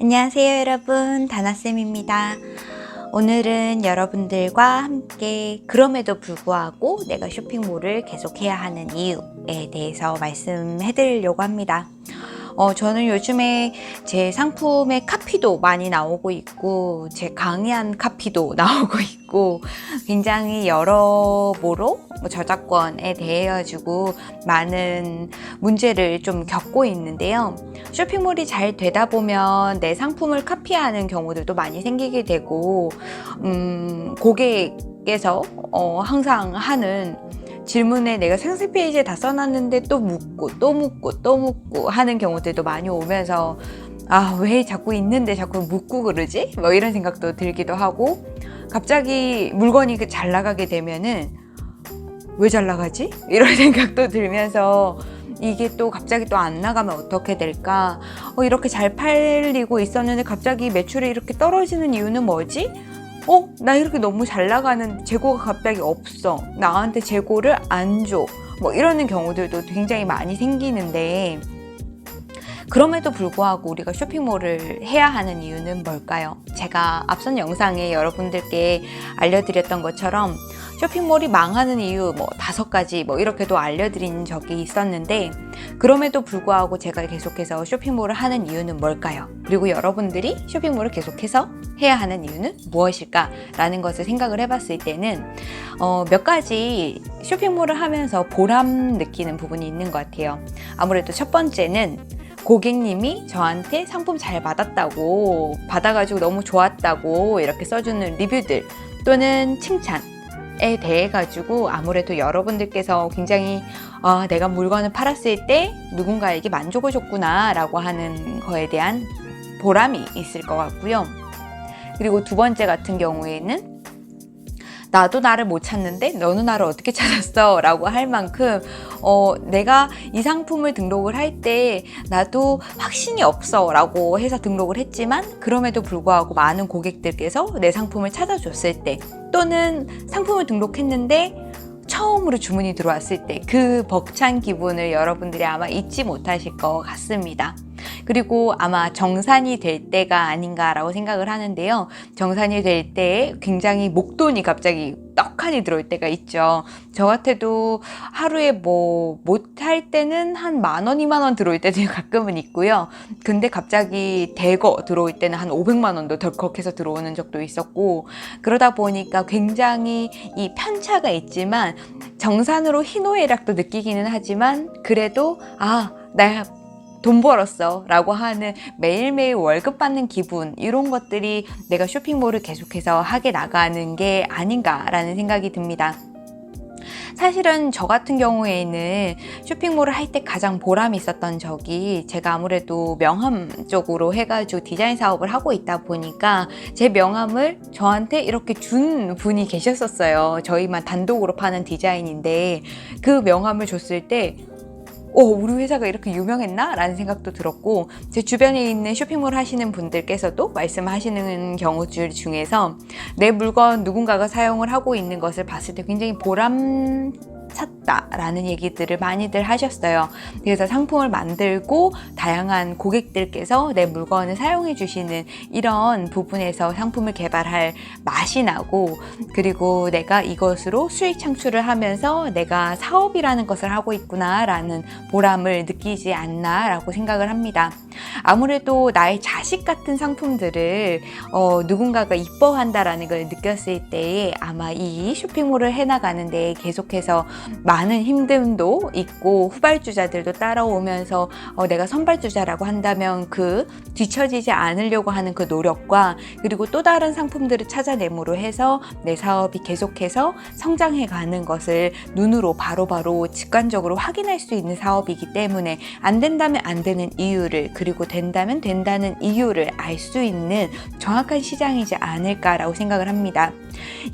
안녕하세요 여러분. 다나쌤입니다. 오늘은 여러분들과 함께 그럼에도 불구하고 내가 쇼핑몰을 계속해야 하는 이유에 대해서 말씀해 드리려고 합니다 어, 저는 요즘에 제 상품의 카피도 많이 나오고 있고, 제 강의한 카피도 나오고 있고, 굉장히 여러모로 뭐 저작권에 대해 가지고 많은 문제를 좀 겪고 있는데요. 쇼핑몰이 잘 되다 보면 내 상품을 카피하는 경우들도 많이 생기게 되고, 음, 고객 께서 어, 항상 하는 질문에 내가 상세 페이지에 다 써놨는데 또 묻고 또 묻고 또 묻고 하는 경우들도 많이 오면서 아 왜 자꾸 있는데 자꾸 묻고 그러지? 뭐 이런 생각도 들기도 하고 갑자기 물건이 그잘 나가게 되면은 왜 잘 나가지? 이런 생각도 들면서 이게 또 갑자기 또 안 나가면 어떻게 될까? 어, 이렇게 잘 팔리고 있었는데 갑자기 매출이 이렇게 떨어지는 이유는 뭐지? 어? 나 이렇게 너무 잘 나가는 재고가 갑자기 없어. 나한테 재고를 안 줘. 뭐 이러는 경우들도 굉장히 많이 생기는데 그럼에도 불구하고 우리가 쇼핑몰을 해야 하는 이유는 뭘까요? 제가 앞선 영상에 여러분들께 알려드렸던 것처럼 쇼핑몰이 망하는 이유 뭐 다섯 가지 뭐 이렇게도 알려드린 적이 있었는데 그럼에도 불구하고 제가 계속해서 쇼핑몰을 하는 이유는 뭘까요? 그리고 여러분들이 쇼핑몰을 계속해서 해야 하는 이유는 무엇일까? 라는 것을 생각을 해봤을 때는 어, 몇 가지 쇼핑몰을 하면서 보람 느끼는 부분이 있는 것 같아요. 아무래도 첫 번째는 고객님이 저한테 상품 잘 받았다고 받아가지고 너무 좋았다고 이렇게 써주는 리뷰들 또는 칭찬 에 대해 가지고 아무래도 여러분들께서 굉장히 아, 내가 물건을 팔았을 때 누군가에게 만족을 줬구나 라고 하는 거에 대한 보람이 있을 것 같고요. 그리고 두 번째 같은 경우에는 나도 나를 못 찾는데 너는 나를 어떻게 찾았어? 라고 할 만큼 어, 내가 이 상품을 등록을 할 때 나도 확신이 없어 라고 해서 등록을 했지만 그럼에도 불구하고 많은 고객들께서 내 상품을 찾아줬을 때 또는 상품을 등록했는데 처음으로 주문이 들어왔을 때 그 벅찬 기분을 여러분들이 아마 잊지 못하실 것 같습니다. 그리고 아마 정산이 될 때가 아닌가라고 생각을 하는데요. 정산이 될 때 굉장히 목돈이 갑자기 떡하니 들어올 때가 있죠. 저 같아도 하루에 뭐 못할 때는 한 만 원, 이만 원 들어올 때도 가끔은 있고요. 근데 갑자기 대거 들어올 때는 한 500만 원도 덜컥해서 들어오는 적도 있었고 그러다 보니까 굉장히 이 편차가 있지만 정산으로 희노애락도 느끼기는 하지만 그래도 아, 나 돈 벌었어 라고 하는 매일매일 월급 받는 기분 이런 것들이 내가 쇼핑몰을 계속해서 하게 나가는 게 아닌가라는 생각이 듭니다. 사실은 저 같은 경우에는 쇼핑몰을 할 때 가장 보람이 있었던 적이 제가 아무래도 명함 쪽으로 해가지고 디자인 사업을 하고 있다 보니까 제 명함을 저한테 이렇게 준 분이 계셨었어요. 저희만 단독으로 파는 디자인인데 그 명함을 줬을 때 어, 우리 회사가 이렇게 유명했나? 라는 생각도 들었고, 제 주변에 있는 쇼핑몰 하시는 분들께서도 말씀하시는 경우들 중에서 내 물건 누군가가 사용을 하고 있는 것을 봤을 때 굉장히 보람 찼다라는 얘기들을 많이들 하셨어요. 그래서 상품을 만들고 다양한 고객들께서 내 물건을 사용해 주시는 이런 부분에서 상품을 개발할 맛이 나고 그리고 내가 이것으로 수익 창출을 하면서 내가 사업이라는 것을 하고 있구나라는 보람을 느끼지 않나라고 생각을 합니다. 아무래도 나의 자식 같은 상품들을 어, 누군가가 이뻐한다라는 걸 느꼈을 때에 아마 이 쇼핑몰을 해나가는 데 계속해서 많은 힘듦도 있고 후발주자들도 따라오면서 어, 내가 선발주자라고 한다면 그 뒤처지지 않으려고 하는 그 노력과 그리고 또 다른 상품들을 찾아내므로 해서 내 사업이 계속해서 성장해 가는 것을 눈으로 바로바로 바로 직관적으로 확인할 수 있는 사업이기 때문에 안 된다면 안 되는 이유를 그리 고 된다면 된다는 이유를 알 수 있는 정확한 시장이지 않을까라고 생각을 합니다.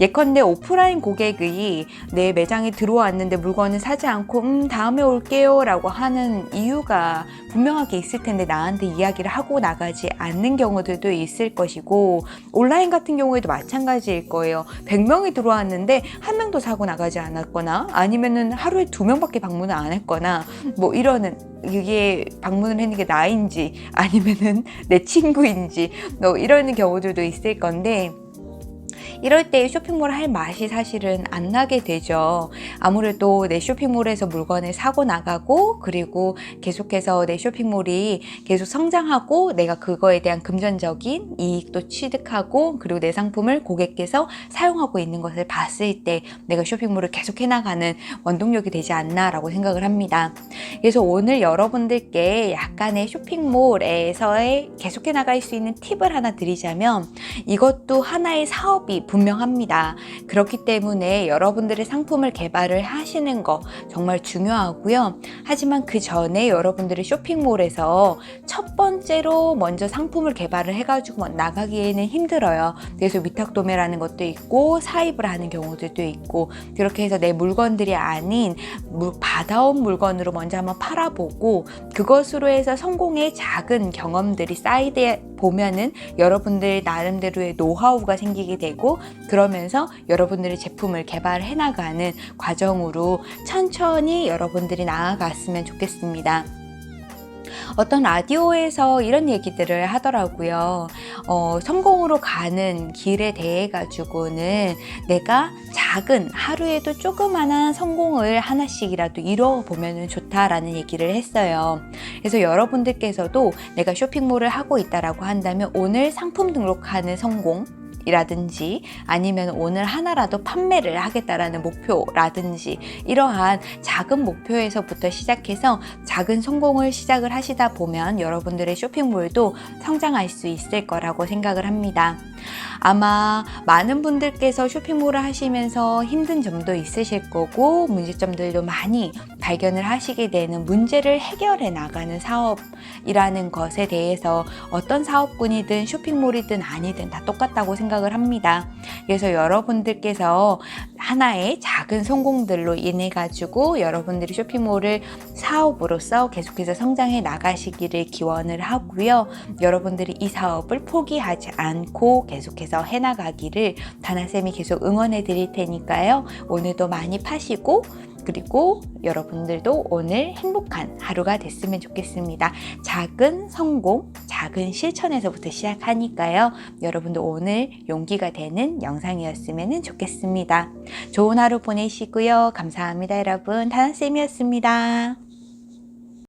예컨대 오프라인 고객이 내 매장에 들어왔는 왔는데 물건을 사지 않고 음 다음에 올게요 라고 하는 이유가 분명하게 있을 텐데 나한테 이야기를 하고 나가지 않는 경우들도 있을 것이고 온라인 같은 경우에도 마찬가지일 거예요. 100명이 들어왔는데 한 명도 사고 나가지 않았거나 아니면은 하루에 두 명밖에 방문을 안 했거나 뭐 이러는 이게 방문을 했는 게 나인지 아니면은 내 친구인지 뭐 이러는 경우들도 있을 건데 이럴 때 쇼핑몰 할 맛이 사실은 안 나게 되죠. 아무래도 내 쇼핑몰에서 물건을 사고 나가고 그리고 계속해서 내 쇼핑몰이 계속 성장하고 내가 그거에 대한 금전적인 이익도 취득하고 그리고 내 상품을 고객께서 사용하고 있는 것을 봤을 때 내가 쇼핑몰을 계속 해나가는 원동력이 되지 않나라고 생각을 합니다. 그래서 오늘 여러분들께 약간의 쇼핑몰에서의 계속해 나갈 수 있는 팁을 하나 드리자면 이것도 하나의 사업이 분명합니다. 그렇기 때문에 여러분들의 상품을 개발을 하시는 거 정말 중요하고요. 하지만 그 전에 여러분들의 쇼핑몰에서 첫 번째로 먼저 상품을 개발을 해가지고 나가기에는 힘들어요. 그래서 위탁 도매라는 것도 있고 사입을 하는 경우들도 있고 그렇게 해서 내 물건들이 아닌 받아온 물건으로 먼저 한번 팔아보고 그것으로 해서 성공의 작은 경험들이 쌓이되 보면은 여러분들 나름대로의 노하우가 생기게 되고 그러면서 여러분들의 제품을 개발해 나가는 과정으로 천천히 여러분들이 나아갔으면 좋겠습니다. 어떤 라디오에서 이런 얘기들을 하더라고요. 어, 성공으로 가는 길에 대해 가지고는 내가 작은 하루에도 조그마한 성공을 하나씩이라도 이뤄보면 좋다라는 얘기를 했어요. 그래서 여러분들께서도 내가 쇼핑몰을 하고 있다라고 한다면 오늘 상품 등록하는 성공 이라든지 아니면 오늘 하나라도 판매를 하겠다라는 목표라든지 이러한 작은 목표에서부터 시작해서 작은 성공을 시작을 하시다 보면 여러분들의 쇼핑몰도 성장할 수 있을 거라고 생각을 합니다. 아마 많은 분들께서 쇼핑몰을 하시면서 힘든 점도 있으실 거고 문제점들도 많이 발견을 하시게 되는 문제를 해결해 나가는 사업이라는 것에 대해서 어떤 사업군이든 쇼핑몰이든 아니든 다 똑같다고 생각을 합니다. 그래서 여러분들께서 하나의 작은 성공들로 인해 가지고 여러분들이 쇼핑몰을 사업으로서 계속해서 성장해 나가시기를 기원을 하고요. 여러분들이 이 사업을 포기하지 않고 계속해서 해나가기를 다나쌤이 계속 응원해 드릴 테니까요. 오늘도 많이 파시고 그리고 여러분들도 오늘 행복한 하루가 됐으면 좋겠습니다. 작은 성공, 작은 실천에서부터 시작하니까요. 여러분도 오늘 용기가 되는 영상이었으면 좋겠습니다. 좋은 하루 보내시고요. 감사합니다, 여러분. 다나쌤이었습니다.